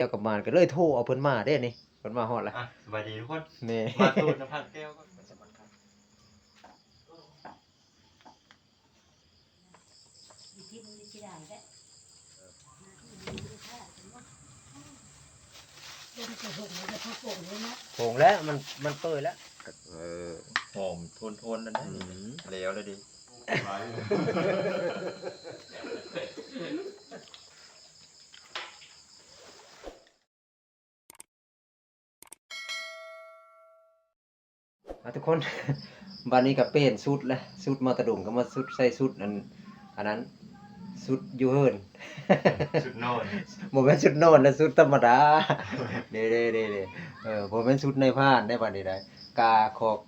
เจ้ากับมานก็เลยโทรเอาเพิ่นมาเด้นี่เพิ่นมาฮอดละอะสวัสดีทุกคน นี่ มาตูดน้ำพักแก้วก็ที่มันจะได้แหละเดินไปหงมันจะทุกโป่งเลยนะโผงแล้วมันมันเปื่อยแล้วเออหอมโทนโทนๆนั่นนะอืมแล้วเลยดิ ทุกคนบัดนี้ก็เปลี่ยนชุดแล้วชุดมาตะดุงก็มาชุดใส่ชุดอันอันนั้นชุดยูเฮิร์นชุดโนอนบ่แม่นชุดนอนนะชุดธรรมดาเด้ๆๆๆเออบ่แม่นชุดในผ้านได้บัดนี้ได้กาขอบ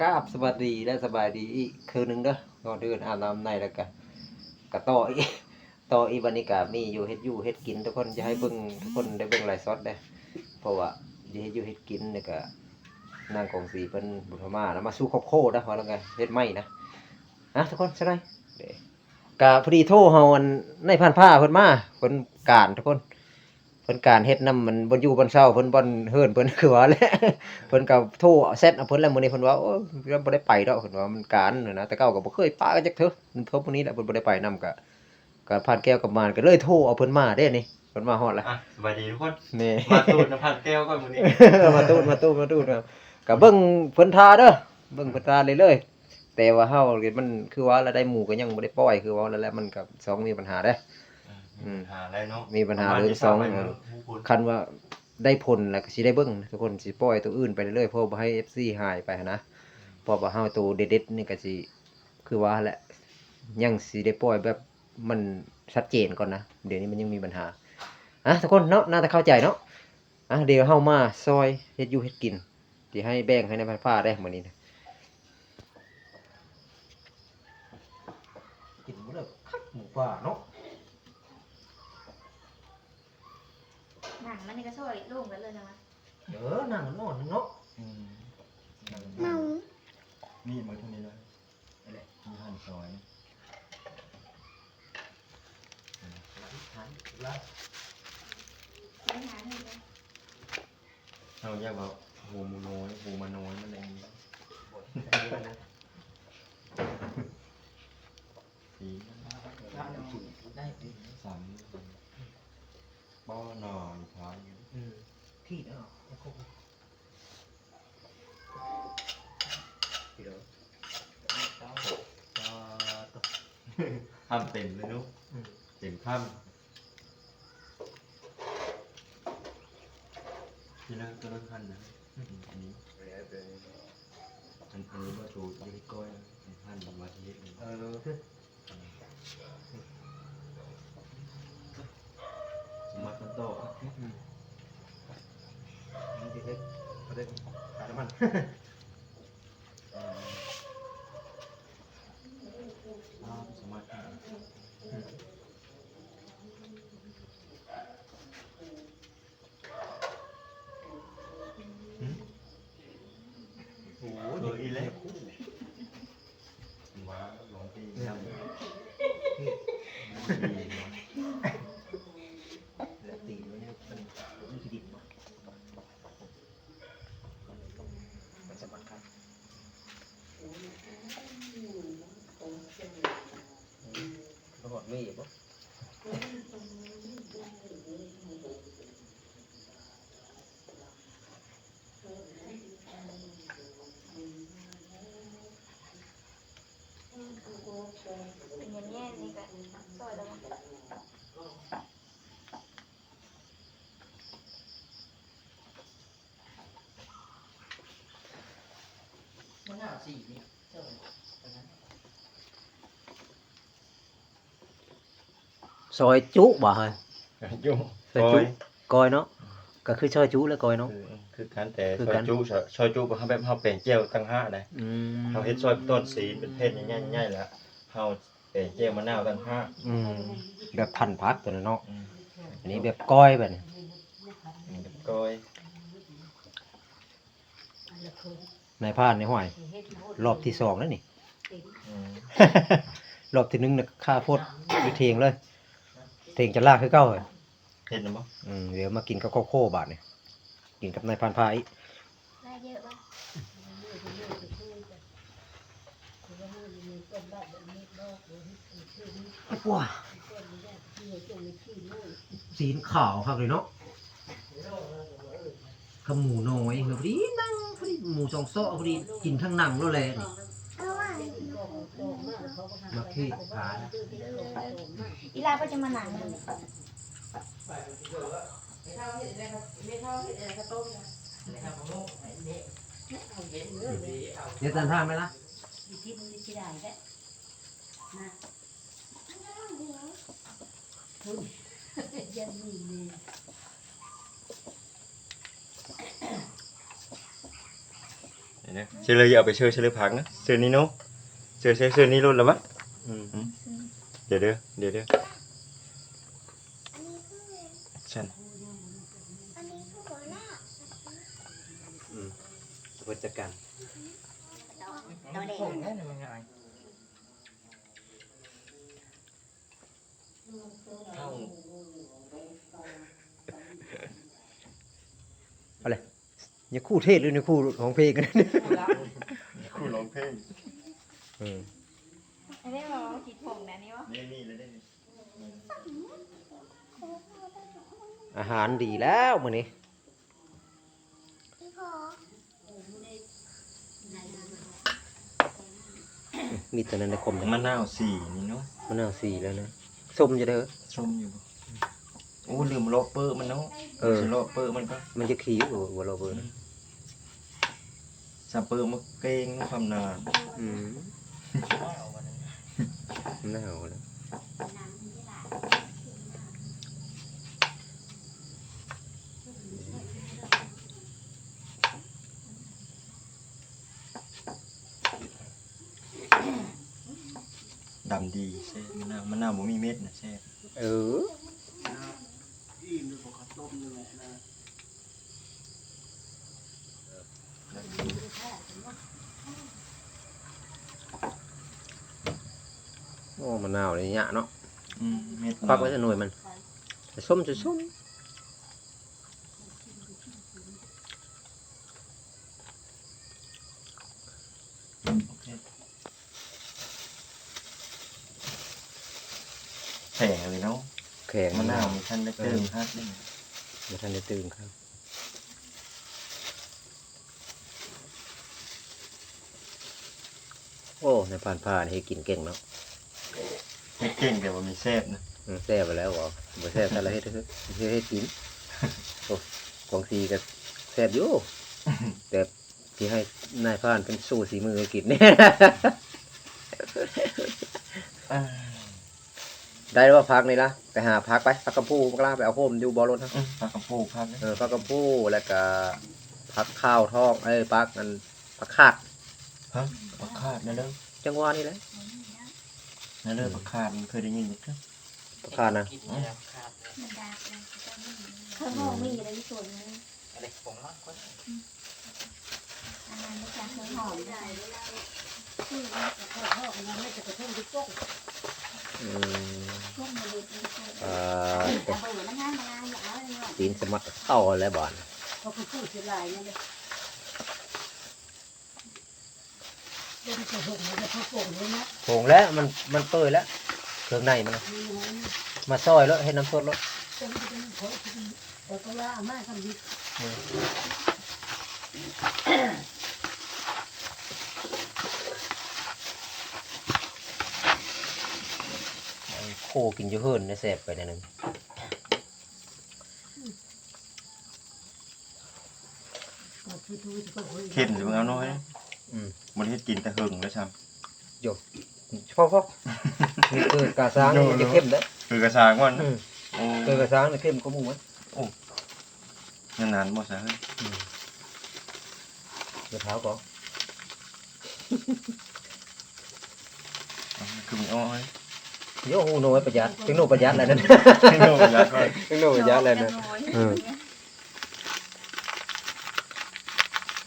กราบสวัสดีและสบายดีอีกคืนหนึงเด้อก่อนอื่นอาบน้ำในแล้วก็ก็ต่ออีกต่ออีกวันนี้ก็มีอยู่เฮ็ดอยู่เฮ็ดกิน ทุกคนจะให้เบิ่งทุกคนได้เบิ่งไลฟ์สดเด้อเพราะว่าสิเฮ็ดอยู่เฮ็ดกินนี่ก็ นางกองสีเพิ่นบุญพม่านะมาสู้ครอบโคนะว่าแล้วไงเฮ็ดไหม่นะฮะทุกคนใช่ไหมเด้ก็พอดีโทรเฮาอันในพันผ้าเพิ่นมาเพิ่นการทุกคนเพิ่นการเฮ็ดนํมันบ่อยู่บ่เช้าเพิ่นบ่เฮิร์นเพิ่นคือว่าแหละเพิ่นก็โทรเซตเอาเพิ่นแล้วมื้อนี้เพิ่นว่าโอ้ยเราบ่ได้ไปดอกเพิ่นว่ามันการน่ะนะแต่เก่าก็บ่เคยปากันจักเทื่อเพิ่นมื้อนี้แหละเพิ่นบ่ได้ไปนํก็ก็ผ่านแก้วกับมานก็เลยโทรเอาเพิ่นมาเด้นี่เพิ่นมาฮอดแล้วอะสวัสดีทุกคนนี่มาตูดน้ำพักแก้วก็มื้อนี้มาตู้มาตู้มาตู้ครับ ก็เบิ่งเพิ่นทาเด้อเบิ่งเพิ่นทาเลยเลยๆแต่ว่าเฮานี่มันคือว่าเราได้หมู่ก็ยังบ่ได้ปล่อยคือว่าแล้วแหละมันก็สองมีปัญหาเด้ออืมหาอะไรเนาะมีปัญหาประณเรื่องที่สองไปเออเนาะผู้พูดคันว่าได้ผลแล้วก็สิได้เบิ่งทุกคนสิปล่อยตัวอื่นไปเรื่อยๆเพราะบ่ให้ FC หายไปหั้นนะเพราะว่าเฮาตัวเด็ดๆนี่ก็สิคือว่าแหละยังสิได้ปล่อยแบบมันชัดเจนก่อนนะ เดี๋ยวนี้มันยังมีปัญหาอะทุกคนเนาะน่าจะเข้าใจเนาะอะเดี๋ยวเฮามาซอยเฮ็ดอยู่เฮ็ดกิน สิให้แบ่งให้ในพันฟ้าได้มื้อนี้นะกินบ่ได้คักหมูป่าเนาะหนังมันนี่ก็ช่วยลุงกันเลยนะวะเออนั่งนอนเนาะอืมเมามีดมาเท่านี้เลยอะไรมีหั่นซอยไม่หาให้เลยเอาอยากว่า โหมูน้อยโหมาน้อยมันอะไรอย่างนี้สีสามป้อหน่อยท้ายที่เนาะที่เนาะทำเต็มเลยนุ๊กเต็มข้ามที่นั่งก็นั่งหันนะ อันนี้อันนี้มาถูยี่ห้ก้อยหันมาที่เออคือสมัครมันโตมันจะเล็กประเด็นขาดมัน สมัคร โอ้ เอออีเล็กว้าหลงปียำ แล้วตีมันเนี่ยมันมันคือดิบเนาะมันสำคัญระบไมีปะป็นอย่างนี้นี่ก็ช่วยแล้วมั้ง มัน หน้าสี่นี่เจ้าซอยจุบ่เฮ้ยยุ่งซอยจุ กอยเนาะก็คือซอยจุแล้วกอยเนาะ คือกันแต่คือซอกัยน จุซอยจุเขาแบบเขาเป็นเจียวตั้งห้าได้อืมเขาเฮ็ดซอยต้นสีเป็นเพศใหญ่ๆแล้วเขาเป็นเจียวมะนาวตั้งห้าอืมแบบพันพักตัวนั้นเนาะอืมอันนี้แบบก้อยแบบนี้แบบก้อยแล้ วคือในพานในห้อยเฮ็ดโหดรอบที่สองแล้วนี่อืมรอบที่หนึ่งน่ะค่าโพดอยู่เทียงเลย เทียงจะลากคือเก้าเลยเห็นหรือเปล่าอืมเดี๋ยวมากินกับโคโค่บาทเนี่ยกินกับนายพรานพายได้เยอะป่ะว้าสีนขาวครับเลยเนาะขมูน้อยพอดีนั่ง พอดีหมูสองโซ่พอดีกินทั้งหนังแล้วแหละนี่มาขี้ขานอีลาก็จะมาหนังมันเดี๋ยวตันท่าไหมล่ะอยู่ที่มันจะได้ได้นะคุณยันมีเมย์ เดี๋ยว นะเชื่อเลยเอาไปเชื่อเชื่อเลยพักนะเชื่อนี้เนาะเชื่อเชื่อเชื่อนี้รุ่นแล้วมั้งอืมเดี๋ยวเด้อเดี๋ยวเด้อฉันอันนี้คือหัวหน้าอืมวัจกันตัวเด็ก อะไร อย่าคู่เทศหรืออย่าคู่ของเพลงกันคู่ร้องเพลงอืมอันนี้เราคิดผงนะนี่วะนี่นี่แล้วได้นี่อาหารดีแล้วมื้อนี้พี่พอมีแต่นั้นในคมมะนาวสี่นี่เนาะมะนาวสีแล้วนะส้มจะเด้อส้มอยู่โอ้ลืมโลเปอร์มันเนาะเออโลเปอร์มันก็มันจะขี้อยู่หัวเราเบอร์นะ สเปอร์มาเก่งความนานอืมมันน่าเอาแล้วดำดีแซ่บมะนาวมะนาวบ่มีเม็ดนะแซ่บเออโอ้มะนาวเลยเนี่ยเนาะอืมเม็ดควักไว้จะหน่วยมันจะส้มจะส้มโอเคแข็งเลยเนาะแข็งมะนาวมีท่านได้เติมฮัดนี่มาทันได้ตื่นครับโอ้ในผ่านผ่านให้กินเก่งเนาะ เฮ็ดเก่งแต่ว่ามีแซ่บนะอืมแซ่บไปแล้วเหรอบ่แซ่บแต่ละเฮ็ดเฮ็ดเฮ็ดให้กินโอ้กองซีก็แซ่บอยู่แต่ที่ให้นายผ่านเป็นสู้สีมือให้กินเนี่ยอ่าได้แล้วว่าพักนี่ละไปหาพักไปพักกระพู้กล้าไปเอาโฮมอยู่บอลรถนะอืมปลากระปูพันนะเออพักกระพู้แล้วก็พักข้าวทองเอ้ยพักนั่นพักคาดฮะปลาคาดนะเด้อจังหวะนี่แหละ นะเด้อปลาคาดมันเคยได้ยินมั้ยพักคาดนะมันดาบเลยข้างนอกมีอะไรที่ส่วนนึงอันนั้นไม่ใช่เคยหอมได้ที่พ่อพ่อของเราไม่จะกระทุ่มที่ก้งอืมพวกมันเด็กมันใช่เอ่อแต่เบื่อมันง่ายมันง่ายอย่าเอาเลยเนาะตีนสมัครเข้าแล้วบ่อนเขาคือผู้เสียลายนั่นเลย เดินกระหงมันจะพักโป่งเลยนะโผงแล้วมันมันเปื่อยแล้วเครื่องในมันนะมีน้อยมาซอยแล้วให้น้ำสดแล้วจะไม่เป็นของที่แต่ก็ว่าอาม่าทำดีโคกินอยู่เฮิรนในแสบไปหนอยหนึงก็คือทูที่ก็เฮ้ย เข็มสิมึงเอาน้อยนะ อืมบ่ได้เฮ็ดกินแต่หึงแล้วซ้ำพ่อพ่อนี่คือกาซางนี่จะเข้มเด้อคือกระชางมันอืมโอ้คือกาซางนี่เข้มก็มูมันนานๆบ่ซะเฮ้ยเดี๋ยวเท้าก่อนเอาคือมีอ้อยโยหูน้อยประหยัดเทคโนประหยัดอะไรนั่นให้โนประหยัดก่อนเทคโนประหยัดอะไรนั่นเออ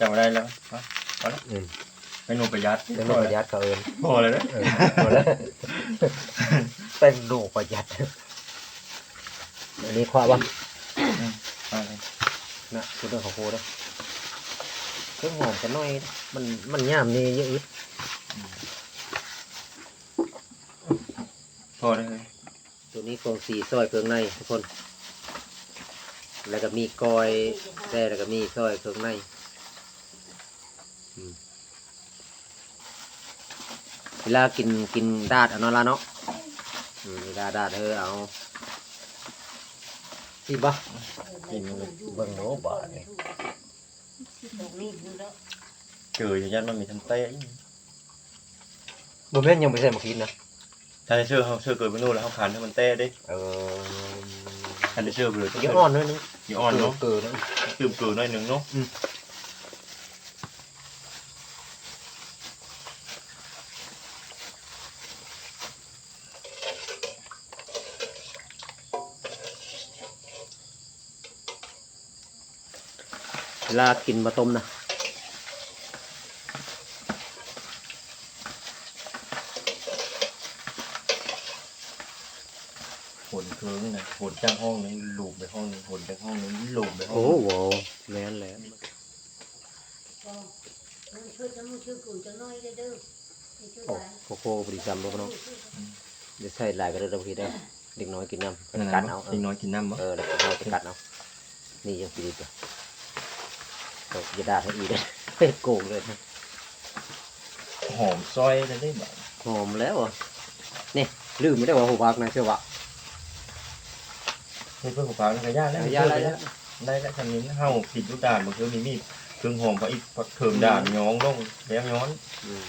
จำได้แล้วฮะ อืมให้โนประหยัดเทคโนประหยัดเขาเอินพอเลยนะเออหมดแล้วเต็มโนประหยัดอันนี้ขวาบ่อ่านะคือเรื่องของโคเด้อเครื่องหอมกันหน่อย มันมันย่ามนี่เยอะอึดพอได้เลยตัวนี้กองสีซอยเครื่องในทุกคน แล้วก็มีกอยแซ่แล้วก็มีซอยเครื่องในอืม เวลากินกินดาดเอาเนาะละเนาะอืมเวลาดาดเออเอาสิบ่กินเลยเบิ่งโน้บาดนี่ตรงนี้อยู่แล้วเจออย่างนั้นมันมีทั้งเต้บ่แม่นยังไม่ใส่มากินนะถ้าได้เชื่อเขาเชื่อเกิดไปนู่นแล้วเขาขันให้มันเต้ดิเออถ้าได้เชื่อไปเลยยี่อ่อนด้วยนึงยี่อ่อนเนาะเกินนะตื่มเกินหน่อยหนึ่งเนาะ ลากินมาต้มนะผลเคืองนะผลจ้างห้องนึงหลูบไปห้องนึงผลจ้างห้องนึงหลูบไปห้องโอ้นึงโหแม่นแหละก็มันช่วยจะมึงช่วยกูจะน้อยเด้อไม่ช่วยโอ้หลายโคโค่บริกรรมลูกน้องเดี๋ยวใส่หลายก็ได้บางทีได้เด็กน้อยกินน้ำนั่นกันะดเอาเอกินอน้อยกินน้ำมั้งเออแล้วก็เราจะกัดเอานี่ยังปีจ้ะโอ้ ยอย่าด่าให้อีกเลยเป็ดโกงเลยนะหอมซอยจะได้แบบหอมแล้วอะนี่ลืมไม่ได้ว่าหัวพักนะเชื่อวะนี่เพื่อนของฟ้าแล้วก็ย่าแล้วยาอะไรนะได้แล้วทำนี้เฮาผิดยุด่านบางทีมีมีดเครื่องหอมพออีกพอเถิมด่านย้องลงแล้วย้อนอืม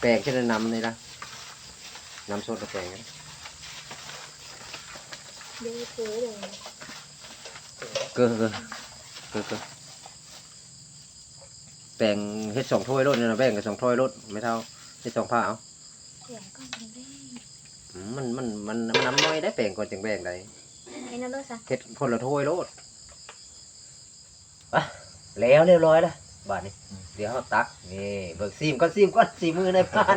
แปลงเช่นน้ำนี่นะน้ำสดกับแปลงนะดูเสือเลยเกลือเกลือเกลือเกลือแปลงเฮ็ดสองถ้วยรถเนี่ยนะแบ่งกับสองถ้วยรถไม่เท่าเฮ็ดสองผ้าเอาเสียงก้อนมันได้อืมมันมันมันมันน้ำน้อยได้แปลงก่อนจังแบ่งได้ไอ้นั่นด้วยซะเฮ็ดคนละถ้วยรถอะแล้วเรียบร้อยแล้วบาดนี้เดี๋ยวเราตักนี่เบิกซีมก้อนซีมก้อนสีมือในผ่าน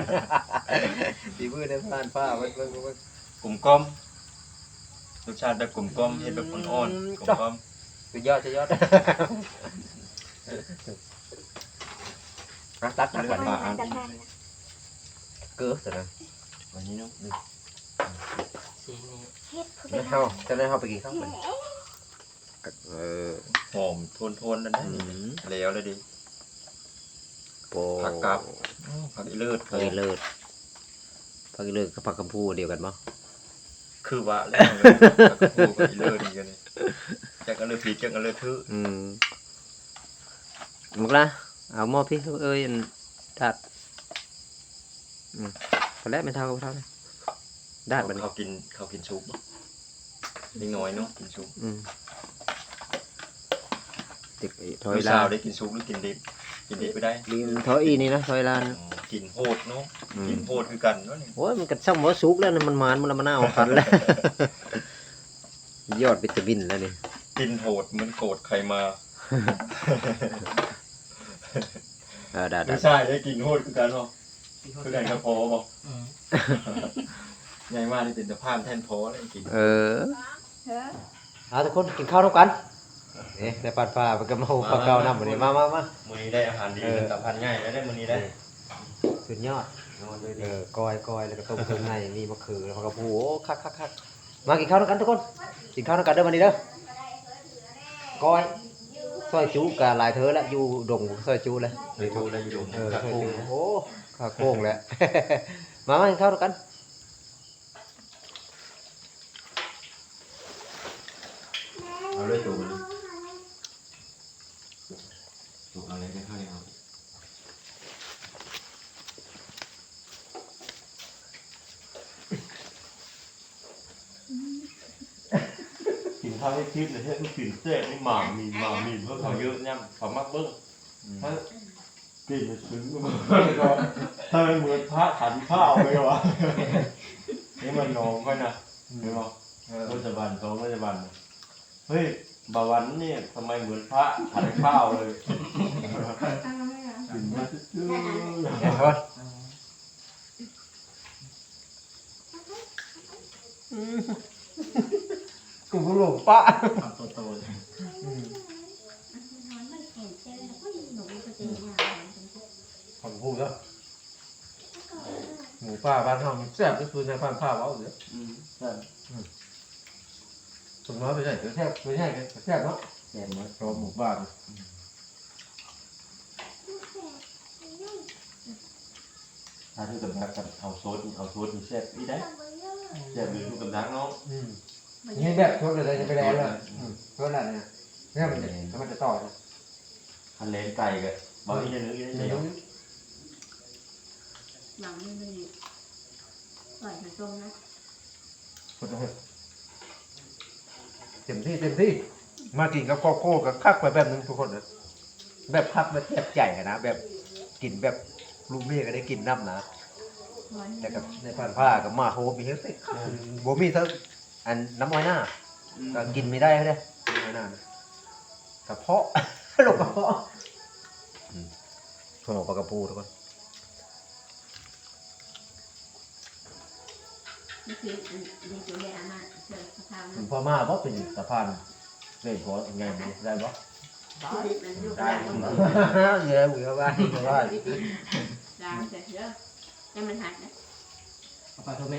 สีมือในผ่านผ้าเบิ่งเบิ่งเบิ่ง กลุ่มกลมรสชาติแบบกลุ่มกลมเห็ดแบบอ่อนๆกลุ่มกลมสุดยอดสุดยอด อะตักตักเลืก่ออนดนะปลาอันจับทานเกลือสินะวันนี้เนาะเฮ็ดผู้ไม่เป็นเฮาจะได้เฮาไปกินข้าวกันเออหอมทนๆนั่นอืนะมแล้วเลยดิโปผักกับอ้าวผักอีเลิศผักอีเลิศผักอีเลิศกับผักกำพูเดียวกันมั้งคือว่าแล้วผักกระพูกับอีเลิศนี่กันนี่จักกันเลยผิดจักกันเลยทื่ออืมมุกละ เอาหม้อพี่เอ้ยอันดัดอืมพอแล้วไม่เท่ากับเท่าเลยดัดมันเขากินเขากินซุปบ่เล็กน้อยเนาะกินซุปอืมติดไอ้ถอยผู้ลาสาวได้กินซุปหรือกินดิบกินดิบไปได้ดีมถอยอีนี่นะถอยลานอ๋อกินโหดเนาะอืมกินโหดคือกันเนาะนี่โอ้ยมันกัช่างว่าสุกแล้วนะมันมานมันละมันน่าเอาคันแล้วยอดวิตามินแล้วนี่กินโหดเหมันโกรธใครมา เออได้ได้ผู้ชายได้กินโหดคือกันเนาะคือกันกับพอบ่ใหญ่มากนี่เป็นสภาพแทนพอเลยกินเออเฮ้อเอาทุกคนกินข้าวทุกกันนี่ในปัดฟ้าไปกับมาหูปลาเกาน้ำวันนี้มามามามื้อนี้ได้อาหารดีเออสัมพันธ์ง่ายแล้วได้มื้อนี้ได้สุดยอดเออกอยกอยแล้วก็ต้มเครื่องในมีมะเขือแล้วก็ผูโอ้คักคักคักมากินข้าวด้วยกันทุกคน กินข้าวด้วยกันเด้อวันนี้เด้อกอยซ อยจูกะหลายเธอละอยู่ดงซอยจูเลยในทูได้อยู่เออกับซอยกุ้งจูโอ้ข้าโค้งแหละมามากินข้าวด้วยกัน เอาเลยตัวนี้ตัวอะไรได้ข้าวเอากินข้าวให้คิดเลยให้ผู้กิน เจ๊นี่หมามีหมามีเพิ่มเขาเยอะเนี่ยเขามักเบิ้งถ้ากินไปซึ้งก็ถ้าไม่เหมือนพระฉันข้าวเลยวะนี่มันนองก็นะเห็นไหมก็จะบันเขาก็จะบันเฮ้ยบาวันนี่ทำไมเหมือนพระฉันข้าวเลยกินมาซื่อเดี๋ยวก่อน กูก็หลงปะทำโตๆเลยอืมนอนไม่แข็งเต้นแล้วก็ยังหนูก็จะยาวผมพูดแล้วหมูป่าบ้านเฮามันแซ่บก็คือในพันธุ์ผ้าเว้าเด้ออืมใช่สมน้อยไปไหนก็แซ่บไปไหนก็แซ่บเนาะแซ่บมากเพราะหมูบ้านถ้าที่กับดักกับเอาโซดเอาโซดมีแซ่บอีได้แซ่บเลยทุกกับดักเนาะอืม นี่แบบชดเลยจะไปแล้วเลยชดอะไรเนี่ยเนี่ยมันจะแล้วมันจะต่อเลยคันเลนไก่กับบอกอีกอย่างหนึงอีกอย่างหไม่นึงรู้หลังนี่เลยปล่อยมันตรงนะคนละเต็มที่เต็มที่ มากินกับโกโก้กับคักไปแบบนึงทุกคนนะแบบคักแบบแซ่บใจอะนะแบบกินแบบลูกเมียก็ได้กินน้ำนะร้อนแต่กับในพันผ้ากับมาโฮมีเฮ้ยบ่มีทั้ง อันน้ำอ้อยหน้าก็กินไม่ได้เลยน้ำอ้อยหน้านะกระเพาะโรคกระเพาะอืมถั่วปลากระปูทุกคนนี่คือในตัวแดงมาเชิญพระธรรมมันพอมาบ่เป็นสะพานเลยพอไงได้บ่ชีวิตมันอยู่ได้กลางตรงเยอะอยู่ว่าว่ากลางเสร็จแล้วให้มันหัดนะไปโทรเม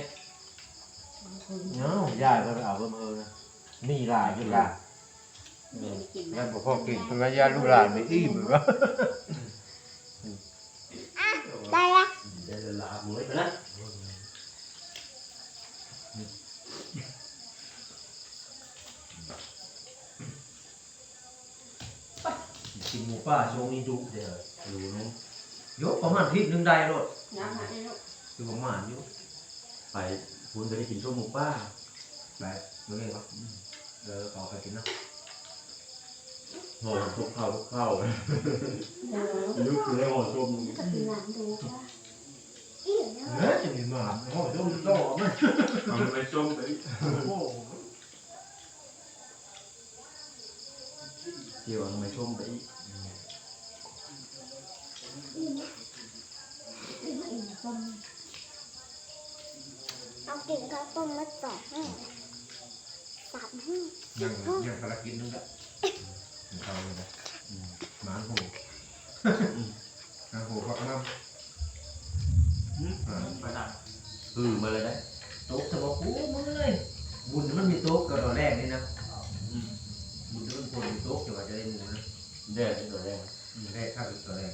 เนาะยายก็ไปเอาเบิ่มเออนะมีหลายอยู่ล่ะนี่ไม่กินแม่นะบ่พอกินเพิ่นว่ายาลูกหลานไม่อิ่มหรือว่าได้ละเดี๋ยวจะลาหมูเลยนะกินหมูป่าช่วงนี้ดุเด้อรู้เนาะยกประมาณทิศนึงได้โลดน้ำหัดได้ลูกคือประมาณอยู่ไป คุณจะได้กินส้มหมูป้าไปมื้อนี้บ่เออขอไปกินเนาะห่อทุกข้าวทุกข้าวเออยุคคือได้ห่อส้มก็คือหลานดูว่าอีเนาะเฮ้ยจะมีหมาโอ้ยดูโตมันเอาไปส้มไปโอ้เกี่ยวทำไมส้มไปอีก เอากินข้าวต้มมาสองห้าสามห้ายังยังกำลังกินนึงละเอาเลยนะหมาโหหมาโหพักน้ำไปดักคือมาเลยได้โต๊ะจะบอกกูมึงเลยบุญมันมีโต๊ะกับตอนแรกนี่นะบุญมันควรมีโต๊ะแต่ว่าจะได้หมูนะแดดที่ตัวแรกแรกข้าวตอนแรก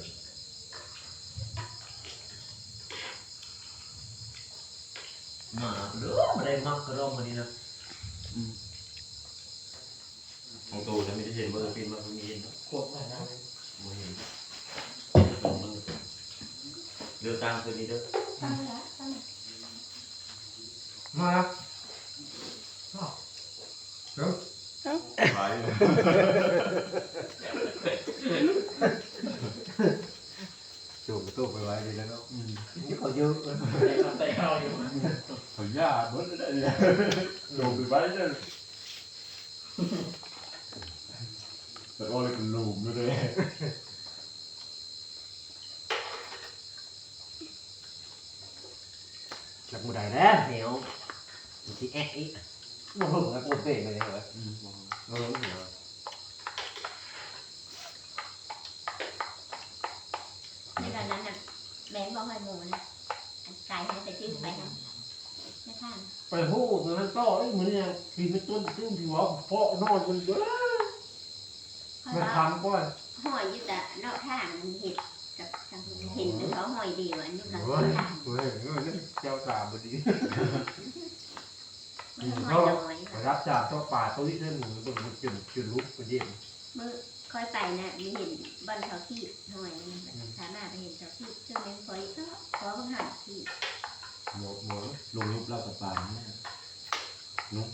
มาเด้อมาได้มักกระดองมานี่นะของตูจะไม่ได้เห็นเบอร์ฟินมาเพิ่งเห็นกดมานะไม่เห็นมันเดือดตามคืนนี้เด้อตั้งแล้วตั้งมาแล้วเดี๋ยวไป จูบโต๊ะไปไว้ดีแล้วเนาะนี่เขาเยอะเขาย่าเบิ้ลได้เลยลงไปไว้เลยแต่ว่าเลยเป็นลูมเลยจักมือใดแล้วเหนียวมันที่แอ๊กอีกมันหึงแล้วโคตรเป๊ะเลยเหรอเออเหนียว ในตอนนั้นน่ะแม่บอกให้หมูนะไก่ให้ไปจิ้มไปนะไม่ทานไปหู้ตรงนั้นต่อไอ้มือนเนี่ยกินไม่ต้นตึ้งที่หัวเพาะนอนมันเด้อเพราะมันว่าทำก่อนหอยอยู่แต่นอกทางมันเห็ดกับทางเห็นแต่เขาหอยดีกว่านี่เราเฮ้ยทางเฮ้ยเฮ้ยเจ้าตาบดี มันหอยน้อยรับจากตัวป่าตัวนี้ได้หมูตัวมันจุดจุดลุกมันเย็นมือค่อยไปนะมีเห็นบ้านเขาขี้หอยสามารถไปเห็นเขาขี้เชื่อเลี้ยงคอยก็ขอบังหันขี้ หมดหมดลงยุบเล่ากับปลาเนี่ยนุ๊ก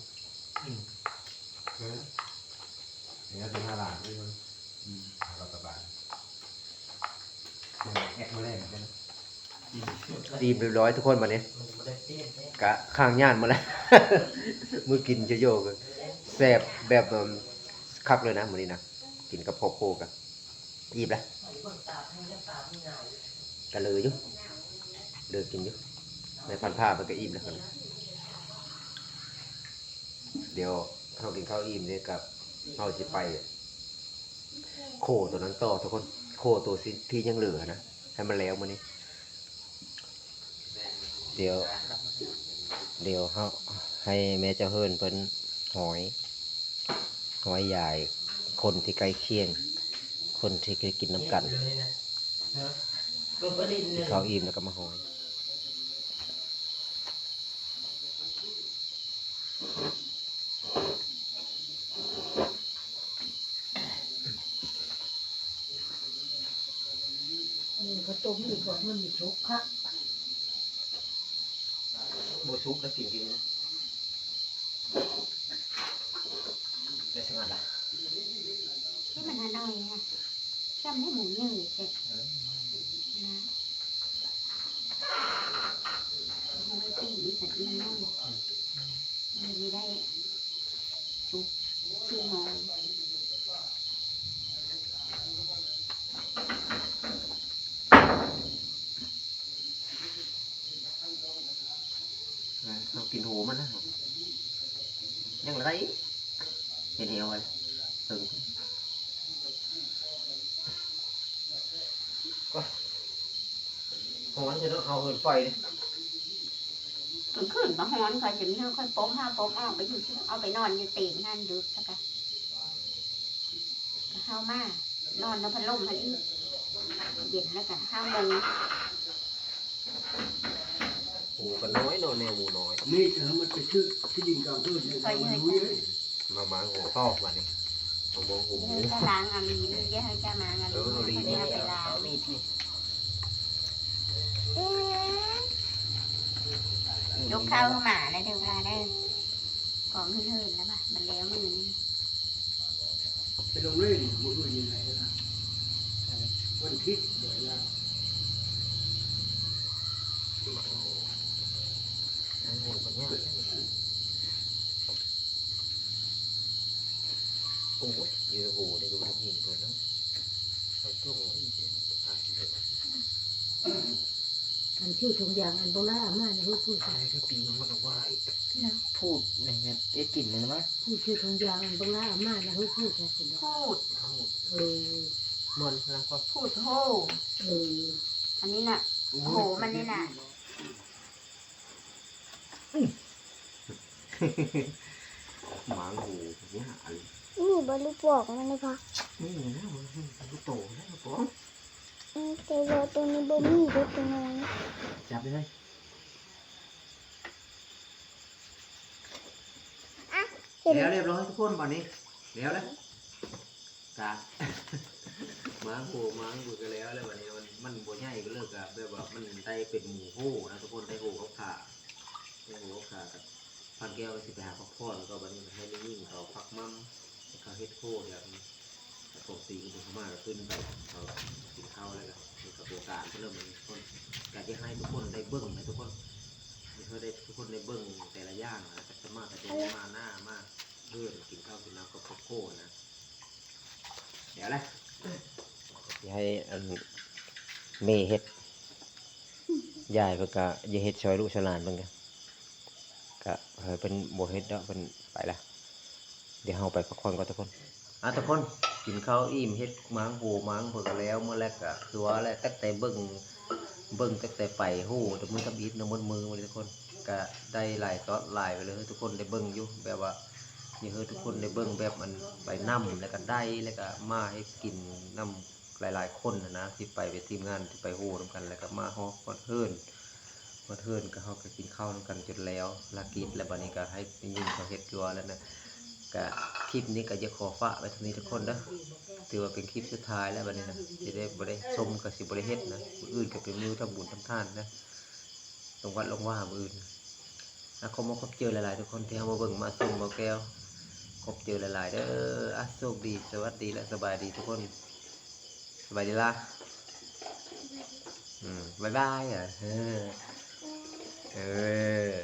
เฮ้ยเนี่ยเป็นหลานด้วยมันเราสบายแอกมาแรกเหมือนกันดีเรียบร้อยทุกคนมาเนี่ยกะข้างย่านมาแล้วมือกินจะโยกแซ่บแบบคักเลยนะมื้อนี้นะกินกับโคโค่กันอิ่มแล้วกันเลยอยู่เลิกกินอยู่ ในพันผ้ามันก็อิ่มแล้วครับเดี๋ยวเฮากินข้าวอิ่มเนี่ยกับเฮาสิไป โคตัวนั้นต่อทุกคนโคตัวสิที่ยังเหลือนะให้มันแล้วมื้อนี้ เดี๋ยว เดี๋ยวเฮาให้แม่เจ้าเฮิรนเพิ่นหอย หอยใหญ่คนที่ใกล้เคียง คนที่เคยกินน้ำกันก็ประเด็นเลยข้าวอิ่มแล้วก็มาหอย นี่ก็ต้มอีกก่อน มันมีชุกคักโบซุปแล้วกินกินนะได้สงัดละที่มันอร่อยนะจำให้หมูยืดเสร็จนะหอยปีสัตว์มันนุ่มมันไม่ได้ชุบชื่อหอย เรากินหูมันนะยังไรเห็นเหี่ยวไว้ตึงก็หอนจะ ต้องเอาเหินไฟดิกลางคืนมาฮ้อนคอยจะมีเรื่องค่อยโป๊มห้าโป๊มออกไปอยู่ที่เอาไปนอนอยู่เตียงงานดึกสักะก็เข้ามานอนแล้วพัดลมพัดอีกเย็นแล้วกันห้าโมงหูกันน้อยเนาะแนวหมูน้อยนี่เออมันไปชื่อที่ดินกลางพืชเนี่ยมันรู้เยอะมามาหัวข้อมานี่มาบองหูหมูเดี๋ยวจะล้างอาลีนเดี๋ยวให้จะมางาลีเออเอาลีนเดี๋ยวไปล้างนี่นี่ อืม ยกข้าวเข้ามาแล้วเดี๋ยวเวลาได้กองขึ้นเทินแล้วป่ะมันแล้วมือนี่ไปลงเล่นมันรู้ยังไงนะวันคิดเดี๋ยวละโอ้ยเยอะหูได้ดูทั้งหินตัวนั้นไปจ้องไว้อีกทีตายเลย อันชื่อทงยางอันโบราณมาเนี่ยพูดพูดตายได้ปีมันเอาไว้พูดในเงี้ยไอ้กลิ่นเลยนะมั้ยพูดชื่อทงยางอันโบราณมาเนี่ยพูดพูดกันสิเนาะพูดเออมันนะก็พูดโหเอออันนี้น่ะ โหมันนี่น่ะ หมาหูเนี่ยอะไรนี่บริบอกมันเลยพอนี่นะมันลูกโตนะลูกโตอืม แต่ว่าตัวนี้บ่มีเด็กตัวน้อยจับไปเลยเห็นแล้วเรียบร้อยทุกคนวันนี้แล้วแล้วกาม้าโหม้าหูกันแล้วแล้ววันนี้มันมันบัวใหญ่ก็เลิกอะแบบว่ามันได้เป็นหมูโหนะทุกคนได้โหเขาขาได้โหเขาขากับพันแก้วก็สิไปหาพักผ่อนก็วันนี้ให้นิ่งๆเขาพักมั่มเขาเฮ็ดโคเดี๋ยวนี้ ปกติคุณเขามากขึ้นไปเขากินข้าวแล้วก็กระบวนการก็เริ่มมันคนอยากจะให้ทุกคนได้เบิ้งนะทุกคนให้เขาได้ทุกคนได้เบิ้งแต่ละอย่างนะจะมาแต่จะมาหน้ามากเพื่อนกินข้าวกินน้ำก็พักโคนะเดี๋ยวเลยอย่าให้อันเมเฮ็ดยายเพิ่นก็อย่าเฮ็ดซอยลูกชลานเพิ่นก็ก็เฮ้ยเป็นบ่เฮ็ดดอกเพิ่นไปละเดี๋ยวเฮาไปพักผ่อนก่อนทุกคน อะทุกคนกินข้าวอิ่มเฮ็ดม้างโหม้างเพิ่นก็แล้วเมื่อแรกก็คือว่าแล้วตั้งแต่เบิ่งเบิ่งตั้งแต่ไปโหแต่มือกับอีทน้ำมันมือมาเลยทุกคนก็ได้หลายตอนหลายไปเลยทุกคนได้เบิ่งอยู่แบบว่านี่คือทุกคนได้เบิ่งแบบมันไปนํแล้วก็ได้แล้วก็มาให้กินนํหลายๆคนนะนะที่ไปไปทีมงานที่ไปโห่นํกันแล้วก็มาฮอกมาเทินมาเทินก็เฮาก็กินข้าวนํกันจนแล้วลากินแล้วบัดนี้ก็ให้ยิงเขาเฮ็ดรัวแล้วนะ ก็คลิปนี้ก็จะขอฝากไว้ท่านี้ทุกคนเด้อถือว่าเป็นคลิปสุดท้ายแล้วบัดนี้นะสิได้บ่ได้ชมก็สิบ่ได้เฮ็ดนะอื่นก็เป็นมื้อทำบุญทำทานนะตรงวัดลงว่ามืออื่นนะขอมาพบเจอหลายๆทุกคนที่เฮามาเบิ่งมาชมมาแก้วพบเจอหลายๆเด้ออะโชคดีสวัสดีและสบายดีทุกคนสบายดีละอืมบายบายอะเออเออ